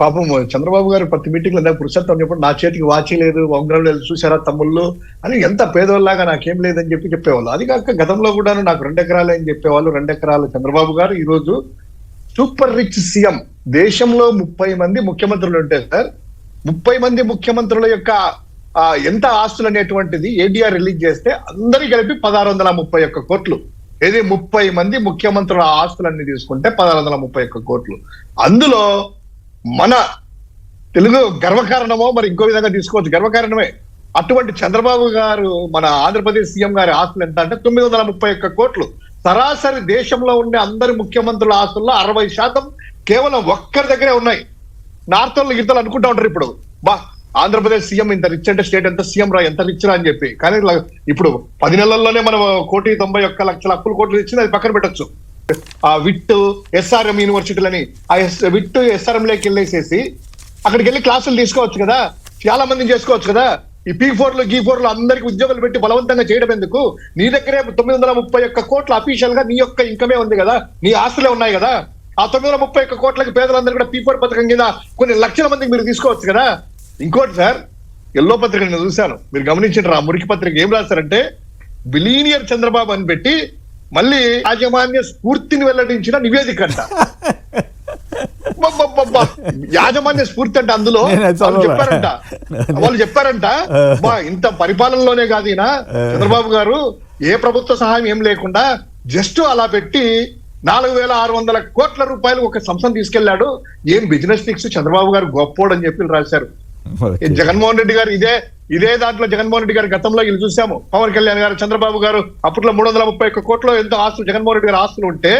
పాపం చంద్రబాబు గారు ప్రతి మీటింగ్లో పురుషత్వం చెప్పండి నా చేతికి వాచి లేదు ఉంగరం లేదు చూసారా తమ్ముళ్ళు అని ఎంత పేదోళ్ళలాగా నాకేం లేదని చెప్పి చెప్పేవాళ్ళు. అది కాక గతంలో కూడా నాకు రెండు ఎకరాలు అని చెప్పేవాళ్ళు రెండు ఎకరాలు చంద్రబాబు గారు. ఈ రోజు సూపర్ రిచ్ సీఎం దేశంలో ముప్పై మంది ముఖ్యమంత్రులు ఉంటారు సార్ ముప్పై మంది ముఖ్యమంత్రుల యొక్క ఎంత ఆస్తులు అనేటువంటిది ఏడిఆర్ రిలీజ్ చేస్తే అందరి కలిపి పదహారు వందల ముప్పై ఒక్క కోట్లు. ఏది ముప్పై మంది ముఖ్యమంత్రుల ఆస్తులన్నీ తీసుకుంటే పదహారు వందల ముప్పై ఒక్క కోట్లు. అందులో మన తెలుగు గర్వకారణమో మరి ఇంకో విధంగా తీసుకోవచ్చు. గర్వకారణమే. అటువంటి చంద్రబాబు గారు మన ఆంధ్రప్రదేశ్ సీఎం గారి ఆస్తులు ఎంత అంటే తొమ్మిది వందల ముప్పై ఒక్క కోట్లు. సరాసరి దేశంలో ఉండే అందరి ముఖ్యమంత్రుల ఆస్తుల్లో అరవై శాతం కేవలం ఒక్కరి దగ్గరే ఉన్నాయి. నార్త్ వాళ్ళు అనుకుంటా ఉంటారు ఇప్పుడు. బా ఆంధ్రప్రదేశ్ సీఎం ఇంత రిచ్ అంటే స్టేట్ ఎంత సీఎం రా ఎంత రిచ్ రా అని చెప్పి. కానీ ఇప్పుడు పది నెలల్లోనే మనం కోటి తొంభై ఒక్క లక్షల అప్పులు కోట్లు ఇచ్చింది అది పక్కన పెట్టొచ్చు. ఆ విట్ ఎస్ఆర్ఎం యూనివర్సిటీలని ఆ ఎస్ విట్ ఎస్ఆర్ఎం లోకి వెళ్ళేసేసి అక్కడికి వెళ్ళి క్లాసులు తీసుకోవచ్చు కదా చాలా మందిని చేసుకోవచ్చు కదా. ఈ పీ ఫోర్లో గీ ఫోర్లో అందరికి ఉద్యోగాలు పెట్టి బలవంతంగా చేయడం ఎందుకు? నీ దగ్గరే తొమ్మిది వందల ముప్పై ఒక్క కోట్ల అఫీషియల్గా నీ యొక్క ఇన్కమే ఉంది కదా? నీ ఆస్తులే ఉన్నాయి కదా? ఆ తొమ్మిది వందల ముప్పై ఒక్క కోట్లకి పేదలందరూ కూడా పీ ఫోర్ పథకం కింద కొన్ని లక్షల మందికి మీరు తీసుకోవచ్చు కదా? ఇంకోటి సార్ ఎల్లో పత్రిక నేను చూశాను. మీరు గమనించండి ఆ మురికి పత్రిక ఏం రాస్తారంటే బిలీనియర్ చంద్రబాబు అని పెట్టి మళ్ళీ యాజమాన్య స్ఫూర్తిని వెల్లడించిన నివేదిక అంట. యాజమాన్య స్ఫూర్తి అంటే అందులో. చెప్పారంట. వాళ్ళు చెప్పారంట బా ఇంత పరిపాలనలోనే కాదు ఈయన. చంద్రబాబు గారు ఏ ప్రభుత్వ సహాయం ఏం లేకుండా జస్ట్ అలా పెట్టి నాలుగు వేల ఆరు వందల కోట్ల రూపాయలు ఒక సంస్థను తీసుకెళ్ళాడు ఏం బిజినెస్ ఫిక్స్ చంద్రబాబు గారు గొప్పోడు అని చెప్పి రాశారు. జగన్మోహన్ రెడ్డి గారు ఇదే ఇదే దాంట్లో జగన్మోహన్ రెడ్డి గారు గతంలో వీళ్ళు చూసాము. పవన్ కళ్యాణ్ గారు చంద్రబాబు గారు అప్పట్లో మూడు వందల ముప్పై ఒక్క కోట్లు ఎంతో ఆస్తులు జగన్మోహన్ రెడ్డి గారు ఆస్తులు ఉంటే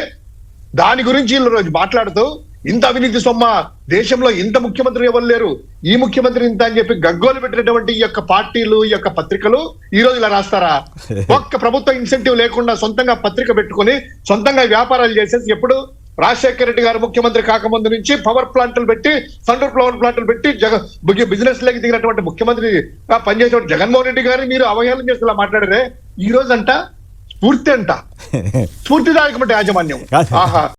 దాని గురించి వీళ్ళు రోజు మాట్లాడుతూ ఇంత అవినీతి సొమ్మ దేశంలో ఇంత ముఖ్యమంత్రి ఎవరు లేరు? ఈ ముఖ్యమంత్రి ఇంత అని చెప్పి గగ్గోలు పెట్టినటువంటి ఈ యొక్క పార్టీలు ఈ యొక్క పత్రికలు ఈ రోజు ఇలా రాస్తారా? ఒక్క ప్రభుత్వ ఇన్సెంటివ్ లేకుండా సొంతంగా పత్రిక పెట్టుకొని సొంతంగా వ్యాపారాలు చేసేసి ఎప్పుడు రాజశేఖర రెడ్డి గారు ముఖ్యమంత్రి కాకముందు నుంచి పవర్ ప్లాంట్లు పెట్టి సండూర్ పవర్ ప్లాంట్లు పెట్టి జగ బిజినెస్లోకి దిగినటువంటి ముఖ్యమంత్రి పనిచేసే జగన్మోహన్ రెడ్డి గారిని మీరు అవహేళన చేసి ఇలా మాట్లాడరే? ఈ రోజు అంట స్ఫూర్తి అంట. స్ఫూర్తిదాయకమైన యాజమాన్యం. ఆహా.